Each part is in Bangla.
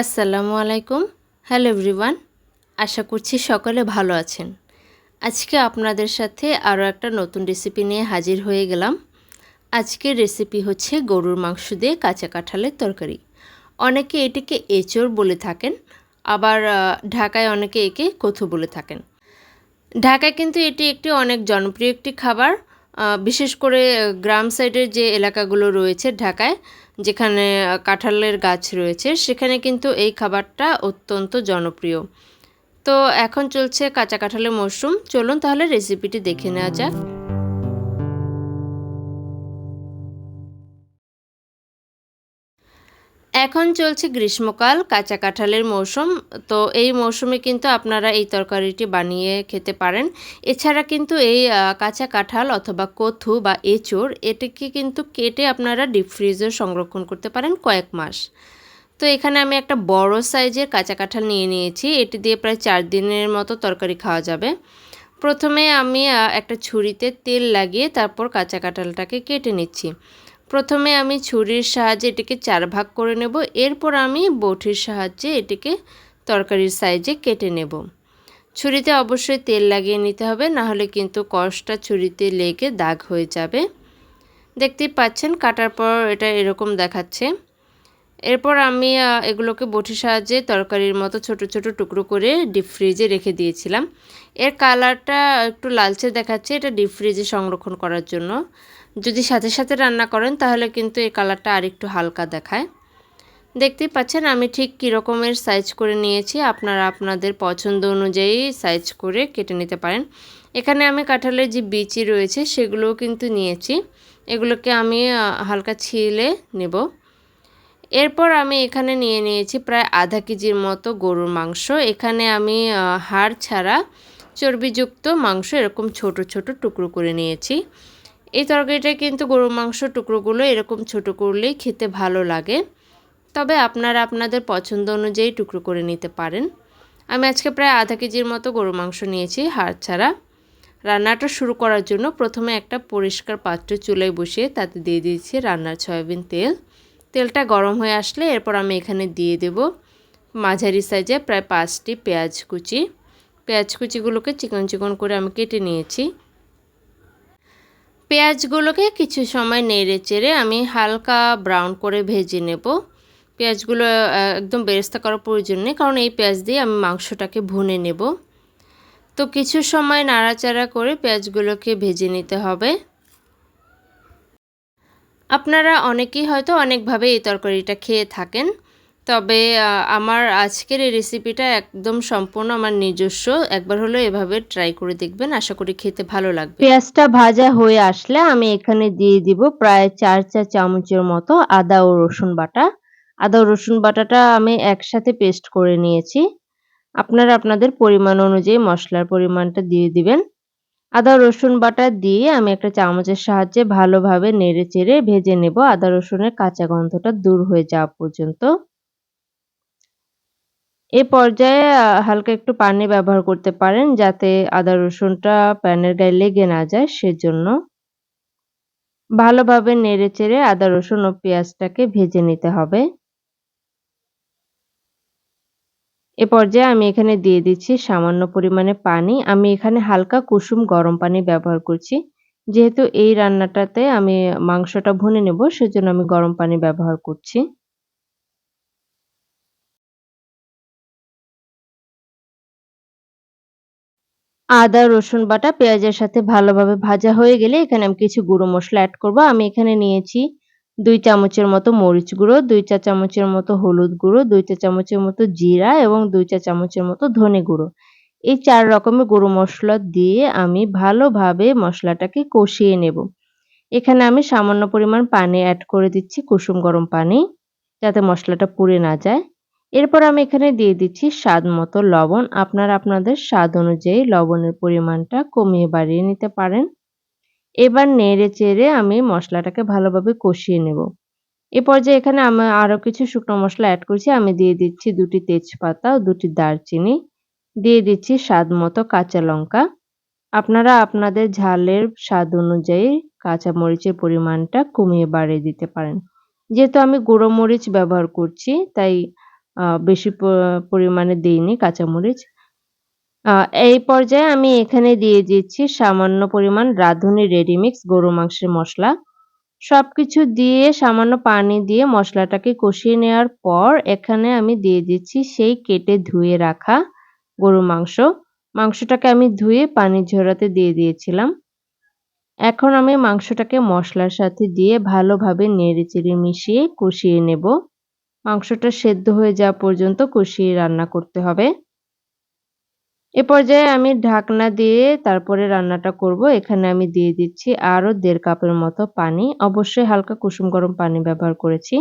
আসসালামু আলাইকুম। হ্যালো এভরিওয়ান আশা করছি সকলে ভালো আছেন। আজকে আপনাদের সাথে আরও একটা নতুন রেসিপি নিয়ে হাজির হয়ে গেলাম। আজকের রেসিপি হচ্ছে গরুর মাংস দিয়ে কাঁচা কাঁঠালের তরকারি। অনেকে এটিকে এঁচড় বলে থাকেন, আবার ঢাকায় অনেকে একে কথু বলে থাকেন। ঢাকায় কিন্তু এটি একটি অনেক জনপ্রিয় একটি খাবার। বিশেষ করে গ্রাম সাইডের যে এলাকাগুলো রয়েছে ঢাকায়, যেখানে কাঁঠালের গাছ রয়েছে, সেখানে কিন্তু এই খাবারটা অত্যন্ত জনপ্রিয়। তো এখন চলছে কাঁচা কাঁঠালের মশরুম চলুন তাহলে রেসিপিটি দেখে নেওয়া যাক। এখন চলছে গ্রীষ্মকাল, কাঁচা কাঁঠালের মৌসুম। তো এই মৌসুমে কিন্তু আপনারা এই তরকারিটি বানিয়ে খেতে পারেন। এছাড়া কিন্তু এই কাঁচা কাঁঠাল অথবা কথু বা এঁচোড়, এটিকে কিন্তু কেটে আপনারা ডিপ ফ্রিজে সংরক্ষণ করতে পারেন কয়েক মাস। তো এখানে আমি একটা বড় সাইজের কাঁচা কাঁঠাল নিয়ে নিয়েছি। এটি দিয়ে প্রায় চার দিনের মতো তরকারি খাওয়া যাবে। প্রথমে আমি একটা ছুরিতে তেল লাগিয়ে তারপর কাঁচা কাঁঠালটাকে কেটে নিচ্ছি। প্রথমে আমি ছুরির সাহায্যে এটিকে চার ভাগ করে নেব, এরপর আমি বটির সাহায্যে এটিকে তরকারির সাইজে কেটে নেব। ছুরিতে অবশ্যই তেল লাগিয়ে নিতে হবে নাহলে কিন্তু কষটা ছুরিতে লেগে দাগ হয়ে যাবে। দেখতেই পাচ্ছেন কাটার পর এটা এরকম দেখাচ্ছে। এরপর আমি এগুলোকে বটির সাহায্যে তরকারির মতো ছোট ছোট টুকরো করে ডিপ ফ্রিজে রেখে দিয়েছিলাম। এর কালারটা একটু লালচে দেখাচ্ছে, এটা ডিপ ফ্রিজে সংরক্ষণ করার জন্য। যদি সাথে সাথে রান্না করেন, তাহলে কিন্তু এই কালারটা আরেকটু হালকা দেখায়। দেখতেই পাচ্ছেন, আমি ঠিক কী রকমের সাইজ করে নিয়েছি। আপনারা আপনাদের পছন্দ অনুযায়ী সাইজ করে কেটে নিতে পারেন। এখানে আমি কাঁঠালের যে বিচি রয়েছে, সেগুলোও কিন্তু নিয়েছি। এগুলোকে আমি হালকা ছিলে নেব। এরপর আমি এখানে নিয়ে নিয়েছি প্রায় আধা কেজির মতো গরুর মাংস। এখানে আমি হাড় ছাড়া চর্বিযুক্ত মাংস এরকম ছোট ছোট টুকরো করে নিয়েছি। এই তরকারিটা কিন্তু গরুর মাংস টুকরোগুলো এরকম ছোট করলেই খেতে ভালো লাগে। তবে আপনারা আপনাদের পছন্দ অনুযায়ী টুকরো করে নিতে পারেন। আমি আজকে প্রায় আধা কেজির মতো গরুর মাংস নিয়েছি হাড় ছাড়া। রান্নাটা শুরু করার জন্য প্রথমে একটা পরিষ্কার পাত্র চুলায় বসিয়ে তাতে দিয়ে দিয়েছি রান্নার সয়াবিন তেল। তেলটা গরম হয়ে আসলে এরপর আমি এখানে দিয়ে দেব মাঝারি সাইজে প্রায় পাঁচটি পেঁয়াজ কুচি। পেঁয়াজ কুচিগুলোকে চিকন চিকন করে আমি কেটে নিয়েছি। পেঁয়াজগুলোকে কিছু সময় নেড়ে চেড়ে আমি হালকা ব্রাউন করে ভেজে নেব। পেঁয়াজগুলো একদম বেরেস্তা করার প্রয়োজন নেই, কারণ এই পেঁয়াজ দিয়ে আমি মাংসটাকে ভুনে নেব। তো কিছু সময় নাড়াচাড়া করে পেঁয়াজগুলোকে ভেজে নিতে হবে। আপনারা অনেকেই হয়তো অনেকভাবে এই তরকারিটা খেয়ে থাকেন। তবে আমার আজকের এই রেসিপিটা একদম সম্পূর্ণ আমার নিজস্ব। একবার হলো এভাবে ট্রাই করে দেখবেন, আশা করি খেতে ভালো লাগবে। পেঁয়াজটা ভাজা হয়ে আসলে আমি এখানে দিয়ে দিব প্রায় চার চা চামচের মতো আদা ও রসুন বাটা। আদা ও রসুন বাটাটা আমি একসাথে পেস্ট করে নিয়েছি। আপনারা আপনাদের পরিমাণ অনুযায়ী মশলার পরিমাণটা দিয়ে দিবেন। আদা রসুন বাটা দিয়ে আমি একটা চামচের সাহায্যে ভালোভাবে নেড়ে চেড়ে ভেজে নেব। আদা রসুনের কাঁচা গন্ধটা দূর হয়ে যাওয়া পর্যন্ত। এ পর্যায়ে হালকা একটু পানি ব্যবহার করতে পারেন যাতে আদা রসুনটা প্যানের গায়ে লেগে না যায়, সেজন্য। ভালোভাবে নেড়ে চেড়ে আদা রসুন ও পেঁয়াজটাকে ভেজে নিতে হবে। এ পর্যায়ে আমি এখানে দিয়ে দিচ্ছি সামান্য পরিমাণে পানি। আমি এখানে হালকা কুসুম গরম পানি ব্যবহার করছি। যেহেতু এই রান্নাটাতে আমি মাংসটা ভুনে নেব, সেজন্য আমি গরম পানি ব্যবহার করছি। আদা, রসুন বাটা পেঁয়াজের সাথে ভালোভাবে ভাজা হয়ে গেলে এখানে আমি কিছু গুঁড়ো মশলা অ্যাড করব। আমি এখানে নিয়েছি দুই চামচের মতো মরিচ গুঁড়ো, দুই চা চামচের মতো হলুদ গুঁড়ো, দুই চা চামচের মতো জিরা এবং দুই চা চামচের মতো ধনে গুঁড়ো। এই চার রকমের গুঁড়ো মশলা দিয়ে আমি ভালোভাবে মশলাটাকে কষিয়ে নেব। এখানে আমি সামান্য পরিমাণ পানি অ্যাড করে দিচ্ছি, কুসুম গরম পানি, যাতে মশলাটা পুড়ে না যায়। এরপর আমি এখানে দিয়ে দিচ্ছি স্বাদ মতো লবণ। আপনারা আপনাদের স্বাদ অনুযায়ী লবণের পরিমাণটা কমিয়ে বাড়িয়ে নিতে পারেন। এবার নেড়ে চেড়ে আমি মশলাটাকে ভালোভাবে কষিয়ে নেব। এ পর্যায়ে এখানে আমি আরও কিছু শুকনো মশলা অ্যাড করছি। আমি দিয়ে দিচ্ছি দুটি তেজপাতা ও দুটি দারচিনি। দিয়ে দিচ্ছি স্বাদ মতো কাঁচা লঙ্কা। আপনারা আপনাদের ঝালের স্বাদ অনুযায়ী কাঁচা মরিচের পরিমাণটা কমিয়ে বাড়িয়ে দিতে পারেন। যেহেতু আমি গুঁড়ো মরিচ ব্যবহার করছি, তাই বেশি পরিমাণে দিইনি কাঁচামরিচ। এই পর্যায়ে আমি এখানে দিয়ে দিচ্ছি সামান্য পরিমাণ রাঁধুনি রেডি মিক্স গরু মাংসের মশলা সব কিছু দিয়ে সামান্য পানি দিয়ে মশলাটাকে কষিয়ে নেওয়ার পর এখানে আমি দিয়ে দিচ্ছি সেই কেটে ধুয়ে রাখা গরুর মাংস। মাংসটাকে আমি ধুয়ে পানি ঝরাতে দিয়ে দিয়েছিলাম। এখন আমি মাংসটাকে মশলার সাথে দিয়ে ভালোভাবে নেড়েচেড়ে মিশিয়ে কষিয়ে নেব। মাংসটা সেদ্ধ হয়ে যাওয়া পর্যন্ত কষিয়ে রান্না করতে হবে। এ পর্যায়ে আমি ঢাকনা দিয়ে তারপরে রান্নাটা করব। এখানে আমি দিয়ে দিচ্ছি আরও দেড় কাপের মতো পানি। অবশ্যই হালকা কুসুম গরম পানি ব্যবহার করেছি।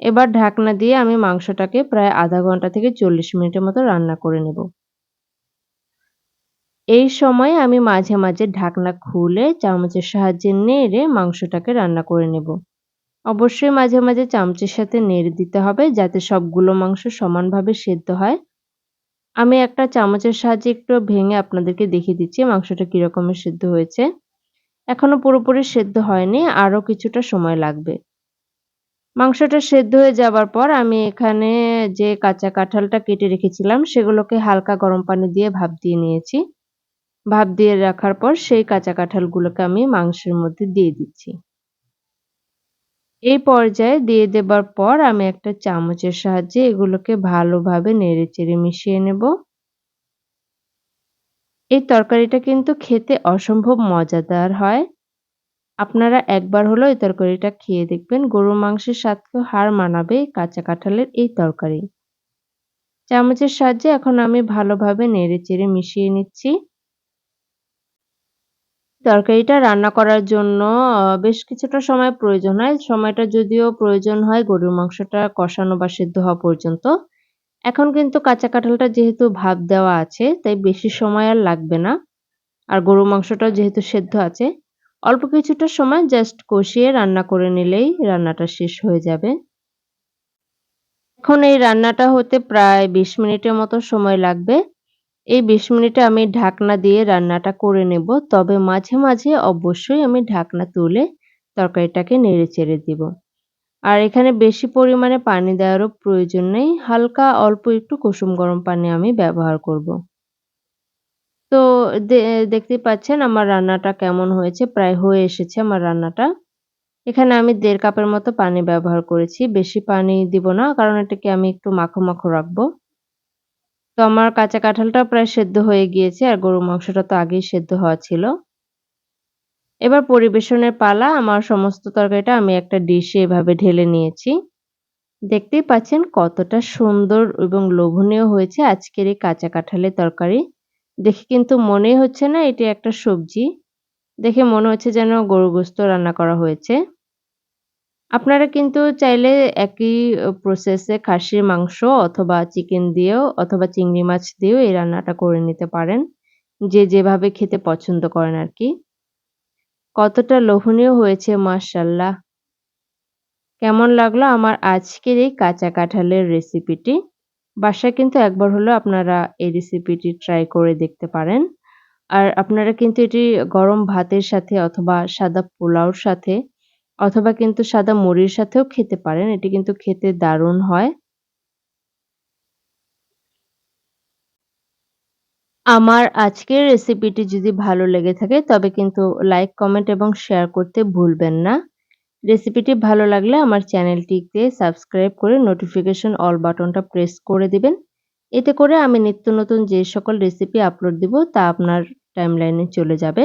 এবার ঢাকনা দিয়ে আমি মাংসটাকে প্রায় আধা ঘণ্টা থেকে ৪০ মিনিটের মতো রান্না করে নেব। এই সময় আমি মাঝে, মাঝে ঢাকনা খুলে চামচের সাহায্যে নেড়ে মাংসটাকে রান্না করে নেব। অবশ্যই মাঝে, মাঝে চামচের সাথে নেড়ে দিতে হবে যাতে সবগুলো মাংস সমানভাবে সেদ্ধ হয়। আমি একটা চামচের সাহায্যে একটু ভেঙে আপনাদেরকে দেখিয়ে দিচ্ছি মাংসটা কি রকমের সেদ্ধ হয়েছে। এখনও পুরোপুরি সেদ্ধ হয়নি, আরও কিছুটা সময় লাগবে। মাংসটা সেদ্ধ হয়ে যাবার পর আমি এখানে যে কাঁচা কাঁঠালটা কেটে রেখেছিলাম সেগুলোকে হালকা গরম পানি দিয়ে ভাপ দিয়ে নিয়েছি। ভাপ দিয়ে রাখার পর সেই কাঁচা কাঁঠালগুলোকে আমি মাংসের মধ্যে দিয়ে দিচ্ছি। এই পর্যায়ে দিয়ে দেবার পর আমি একটা চামচের সাহায্যে এগুলোকে ভালোভাবে নেড়েচেড়ে মিশিয়ে নেব। এই তরকারিটা কিন্তু খেতে অসম্ভব মজাদার হয়। আপনারা একবার হলেও এই তরকারিটা খেয়ে দেখবেন। গরুর মাংসের স্বাদকে হার মানাবে কাঁচা কাঁঠালের এই তরকারি। চামচের সাহায্যে এখন আমি ভালোভাবে নেড়েচেড়ে মিশিয়ে নিচ্ছি। তরকারিটা রান্না করার জন্য বেশ কিছুটা সময় প্রয়োজন হয়। সময়টা যদিও প্রয়োজন হয় গরুর মাংসটা কষানো বা সেদ্ধ হওয়া পর্যন্ত। এখন কিন্তু কাঁচা কাঁঠালটা যেহেতু ভাব দেওয়া আছে তাই বেশি সময় আর লাগবে না। আর গরুর মাংসটাও যেহেতু সেদ্ধ আছে, অল্প কিছুটা সময় জাস্ট কষিয়ে রান্না করে নিলেই রান্নাটা শেষ হয়ে যাবে। এখন এই রান্নাটা হতে প্রায় ২০ মিনিটের মতো সময় লাগবে। এই ২০ মিনিটে আমি ঢাকনা দিয়ে রান্নাটা করে নেব। তবে মাঝে, মাঝে অবশ্যই আমি ঢাকনা তুলে তরকারিটাকে নেড়ে চেড়ে দিব। আর এখানে বেশি পরিমাণে পানি দেওয়ারও প্রয়োজন নেই। হালকা অল্প একটু কুসুম গরম পানি আমি ব্যবহার করব। তো দে দেখতেই পাচ্ছেন আমার রান্নাটা কেমন হয়েছে। প্রায় হয়ে এসেছে আমার রান্নাটা। এখানে আমি দেড় কাপের মতো পানি ব্যবহার করেছি। বেশি পানি দিব না কারণ এটাকে আমি একটু মাখো, মাখো রাখব। তো আমার কাঁচা কাঁঠালটা প্রায় সেদ্ধ হয়ে গিয়েছে আর গরুর মাংসটা তো আগেই সেদ্ধ হওয়া ছিল। এবার পরিবেশনের পালা। আমার সমস্ত তরকারিটা আমি একটা ডিশে এভাবে ঢেলে নিয়েছি। দেখতেই পাচ্ছেন কতটা সুন্দর এবং লোভনীয় হয়েছে আজকের এই কাঁচা কাঁঠালের তরকারি। দেখে কিন্তু মনেই হচ্ছে না এটি একটা সবজি। দেখে মনে হচ্ছে যেন গরু গোস্ত রান্না করা হয়েছে। আপনারা কিন্তু চাইলে একই প্রসেসে খাসির মাংস অথবা চিকেন দিয়েও অথবা চিংড়ি মাছ দিয়েও এই রান্নাটা করে নিতে পারেন। যে যেভাবে খেতে পছন্দ করেন আর কি কতটা লোভনীয় হয়েছে, মাশাআল্লাহ! কেমন লাগল আমার আজকের এই কাঁচা কাঁঠালের রেসিপিটি? বাসায় কিন্তু একবার হলেও আপনারা এই রেসিপিটি ট্রাই করে দেখতে পারেন। আর আপনারা কিন্তু এটি গরম ভাতের সাথে অথবা সাদা পোলাওর সাথে অথবা কিন্তু সাদা মুড়ির সাথেও খেতে পারেন। এটি কিন্তু খেতে দারুণ হয়। আমার আজকের রেসিপিটি যদি ভালো লেগে থাকে তবে কিন্তু লাইক, কমেন্ট এবং শেয়ার করতে ভুলবেন না। রেসিপিটি ভালো লাগলে আমার চ্যানেলটিকে সাবস্ক্রাইব করে নোটিফিকেশন অল বাটনটা প্রেস করে দিবেন। এতে করে আমি নিত্য নতুন যে সকল রেসিপি আপলোড দিব তা আপনার টাইমলাইনে চলে যাবে।